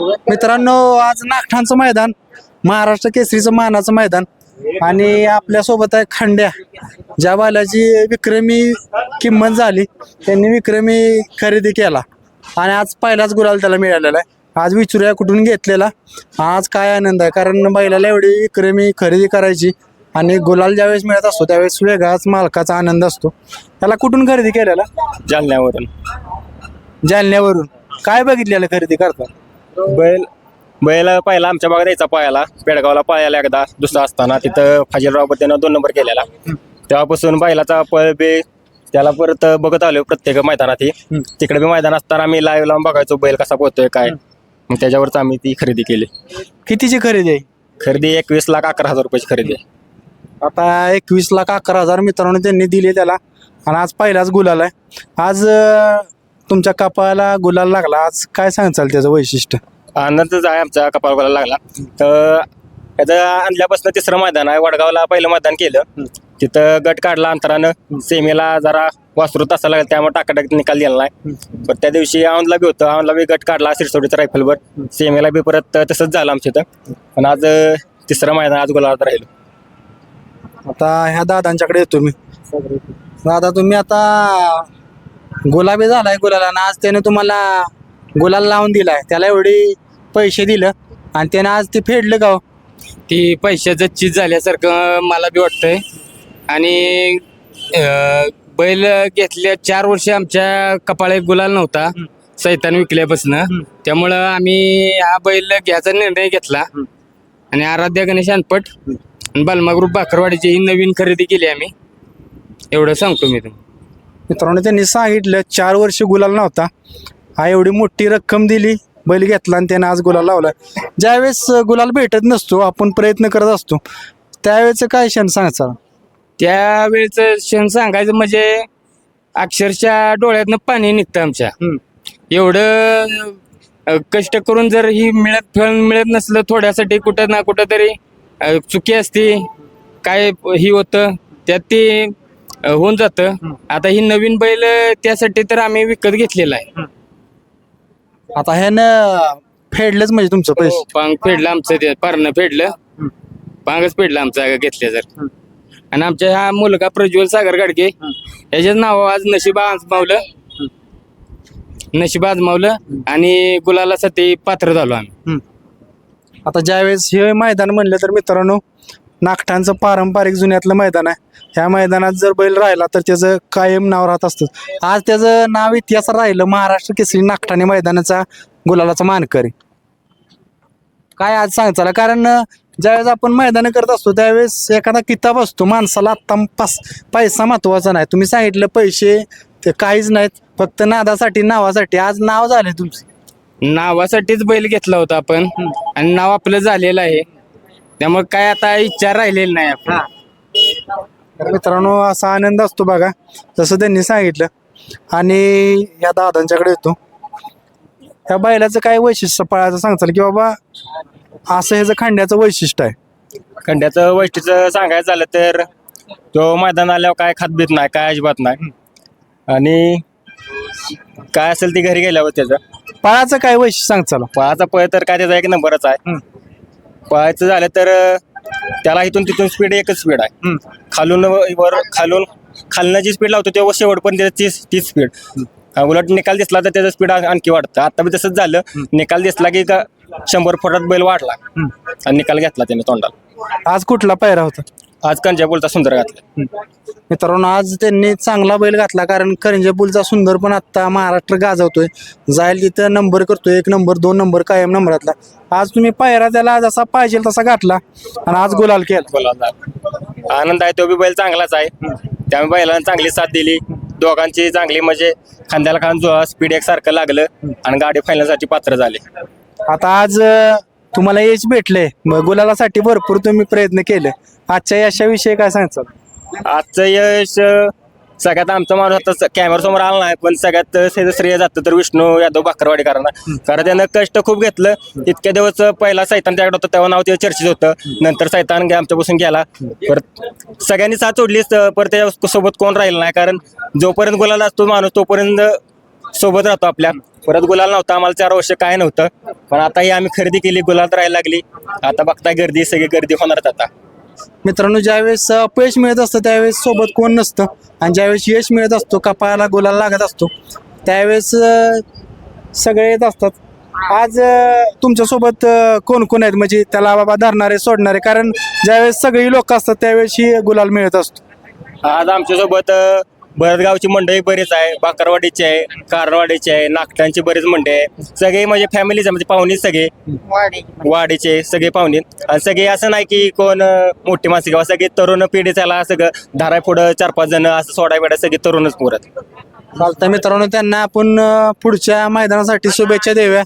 मित्रांनो आज नागठाणचं मैदान महाराष्ट्र केसरीचं मानाचं मैदान आणि आपल्यासोबत आहे खंड्या. ज्या बैलाची विक्रमी किंमत झाली त्यांनी विक्रमी खरेदी केला. आणि आज पहिलाच गुलाल त्याला मिळालेला आहे. आज विचारूया कुठून घेतलेला? आज काय आनंद आहे? कारण बैलाला एवढी विक्रमी खरेदी करायची आणि गुलाल ज्यावेळेस मिळत असतो त्यावेळेस वेगळाच मालकाचा आनंद असतो. त्याला कुठून खरेदी केलेला? जालन्यावरून. जालन्यावरून. काय बघितलेलं खरेदी करता? बैल बैल पहिला आमच्या भागात यायचा पायाला. पेडगावला पायाला एकदा दुसरा असताना तिथं फाजीलराव त्यानं दोन नंबर केलेला. तेव्हापासून बैलाचा पळ बे त्याला परत बघत आलो प्रत्येक मैदानात तिकडे बी मैदान असताना आम्ही लाईव्ह लावून बघायचो बैल कसा पोहतोय काय. मग त्याच्यावरच आम्ही ती खरेदी केली. कितीची खरेदी आहे? खरेदी एकवीस लाख अकरा हजार रुपयाची खरेदी आहे. आता एकवीस लाख अकरा हजार मित्रांनो त्यांनी दिले त्याला. आणि आज पहिलाच गुलाल आहे. आज अं, तुमच्या कपाळाला गुलाल लागला. आज काय सांगचाल त्याचं वैशिष्ट्य? आनंदच आहे आमच्या कपाळाला लागला. तर याचं आणल्यापासून तिसरं मैदान आहे. वडगावला पहिलं मैदान केलं. तिथं गट काढला अंतरानं. सेमीला जरा वासरू तसा लागला. त्यामुळे टाकाटाक निकाल दिला नाही. पण त्या दिवशी औंधला बी होतं. औंधला बी गट काढला सिरसोडीचा रायफलवर. सेमीला बी परत तसंच झालं आमच्या इथं. पण आज तिसरं मैदान आज गुलाबात राहिलो. आता ह्या दादांच्याकडे येतो मी. दादा तुम्ही आता गुलाबी झालाय गुलाला आज त्याने तुम्हाला गुलाल लावून दिलाय. त्याला एवढी पैसे दिलं आणि त्याने आज ते फेडलं का हो? ती पैशाचं चीज झाल्यासारखं मला बी वाटतंय. आणि अं, बैल घेतल्या चार वर्ष आमच्या कपाळे गुलाल नव्हता. सैतान विकल्यापासून. त्यामुळं आम्ही हा बैल घ्यायचा निर्णय घेतला. आणि आराध्या गणेश अनपट आणि बालमा ग्रुप बाकरवाडीची ही नवीन खरेदी केली आम्ही. एवढं सांगतो मी तुम्हाला. मित्रांनो त्यांनी सांगितलं चार वर्ष गुलाल नव्हता. हा एवढी मोठी रक्कम दिली बैल घेतला आणि त्याने आज गुलाल लावला. ज्यावेळेस गुलाल भेटत नसतो आपण प्रयत्न करत असतो. त्यावेळेस काय क्षण सांगायचा त्यावेळेचं क्षण सांगायचं म्हणजे अक्षरशः डोळ्यातनं पाणी निघतं आमच्या. एवढं कष्ट करून जर ही मिळत फळ मिळत नसलं थोड्यासाठी कुठं ना कुठं तरी चुकी असते काय ही होतं त्यात ते अ, होऊन जातं. आता ही नवीन बैल त्यासाठी तर आम्ही विकत घेतलेला आहे. आता ह्यानं फेडलंच म्हणजे तुमचं पैसे. हो, पांग फेडलं आमचं ते पारणं फेडलं. पांगच फेडलं आमचं घेतल्या जर. आणि आमच्या हा मुलगा प्रज्वल सागर गाडगे याच्याच नाव आज नशिबा आजमावलं. नशिबा आजमावलं आणि गुलालासाठी पात्र झालो आम्ही. आता ज्यावेळेस हे मैदान म्हणलं तर मित्रांनो नागठाणचं पारंपरिक जुन्यातलं मैदान आहे. ह्या मैदानात जर बैल राहिला तर त्याचं कायम नाव राहत असतं. आज त्याचं नाव इतिहास राहिलं महाराष्ट्र केसरी नागठाणे मैदानाचा गुलालाचा मानकरी. काय आज सांगताला कारण ज्यावेळेस आपण मैदान करत असतो त्यावेळेस एखादा किताब असतो माणसाला आत्ता पास पैसा महत्त्वाचा नाही. तुम्ही सांगितलं पैसे ते काहीच नाहीत फक्त नादासाठी नावासाठी. आज नाव झालं तुमचं. नावासाठीच बैल घेतला होता आपण. आणि नाव आपलं झालेलं आहे. त्यामुळे काय आता इच्छा राहिलेली नाही आपली. तर मित्रांनो असा आनंद असतो बघा जसं त्यांनी सांगितलं. आणि या दादांच्याकडे येतो. त्या बैलाचं काय वैशिष्ट्य पळायचं सांगताल की बाबा असं ह्याचं खांड्याचं वैशिष्ट्य आहे. खंड्याचं वैष्टीचं सांगायचं झालं तर तो मैदान आल्यावर काय खात बीत नाही काय अजिबात नाही. आणि काय असेल ती घरी गेल्यावर त्याचं. पळाचं काय वैशिष्ट्य सांगताल? पळाचा पळ तर काय त्याचा एक नंबरच आहे. पळायचं झालं तर त्याला इथून तिथून स्पीड एकच स्पीड आहे. खालून वर खालून खालनं जी स्पीड लावतो तेव्हा शेवट पण त्याची तीच तीच स्पीड उलट निकाल दिसला तर त्याचं स्पीड आणखी वाढतं. आता बी तसंच झालं. निकाल दिसला की का शंभर फुटात बैल वाढला. आणि निकाल घेतला त्याने तोंडाला. आज कुठला पायरा होता? आज कंजापूरचा सुंदर घातला मित्रांनो आज त्यांनी चांगला बैल घातला कारण करंजपूलचा सुंदर पण आत्ता महाराष्ट्र गाजवतोय. जाईल तिथं नंबर करतोय एक नंबर दोन नंबर कायम नंबरातला आज तुम्ही पायरा त्याला जसा पाहिजे तसा घातला आणि आज गुलाल केला. बोला आनंद आहे तो बी बैल चांगलाच आहे. त्यामुळे बैलांना चांगली साथ दिली. दोघांची चांगली म्हणजे खांद्याला जो स्पीड एकसारखं लागलं आणि गाडी फायनलसाठी पात्र झाले. आता आज अं, तुम्हाला यश भेटले मग गुलालासाठी भरपूर तुम्ही प्रयत्न केले. आजच्या यशाविषयी काय सांगचाल आजचं यश अं, सगळ्यात आमचा माणूस आता कॅमेरा समोर आला नाही पण सगळ्यात श्रेय- श्रेय जातं तर विष्णू यादव बाकरवाडीकरांना. कारण त्यानं कष्ट खूप घेतलं. इतक्या दिवस पहिला सैतान त्याकडे होतं तेव्हा नाव ते चर्चेत होतं. नंतर सैतान गे- आमच्यापासून गेला. परत सगळ्यांनी साथ सोडलीच परत त्याच्या सोबत कोण राहिलं नाही. कारण जोपर्यंत गुलाला असतो माणूस तोपर्यंत सोबत राहतो आपल्या. परत गुलाल नव्हता आम्हाला चार वर्ष काय नव्हतं. पण आता ही आम्ही खरेदी केली गुलाल राहायला लागली. आता बघताय गर्दी सगळी गर्दी होणारच आता. मित्रांनो ज्यावेळेस अपयश मिळत असतं त्यावेळेस सोबत कोण नसतं. आणि ज्यावेळेस यश मिळत असतो कपाळाला गुलाल लागत असतो त्यावेळेस सगळे येत असतात. आज तुमच्यासोबत कोण कोण आहेत? म्हणजे त्याला बाबा धरणारे सोडणारे. कारण ज्यावेळेस सगळी लोक असतात त्यावेळेस गुलाल मिळत असतो. आज आमच्यासोबत अ, बरदगावची मंडळी बरीच आहे बाकरवाडीची आहे कारणवाडीची आहे नागटांची बरीच मंडळी आहे. सगळे म्हणजे फॅमिलीच म्हणजे पाहुणे सगळे. वाडीचे सगळे पाहुणे. आणि सगळे असं नाही की कोण अ, मोठी माणसं किंवा सगळे तरुण पिढी त्याला सगळं धाराय पुढं चार पाच जण असं सोडाय बेडा सगळे तरुणच पुरत चालतं मित्रांनो त्यांना आपण अं, पुढच्या मैदानासाठी शुभेच्छा देऊया.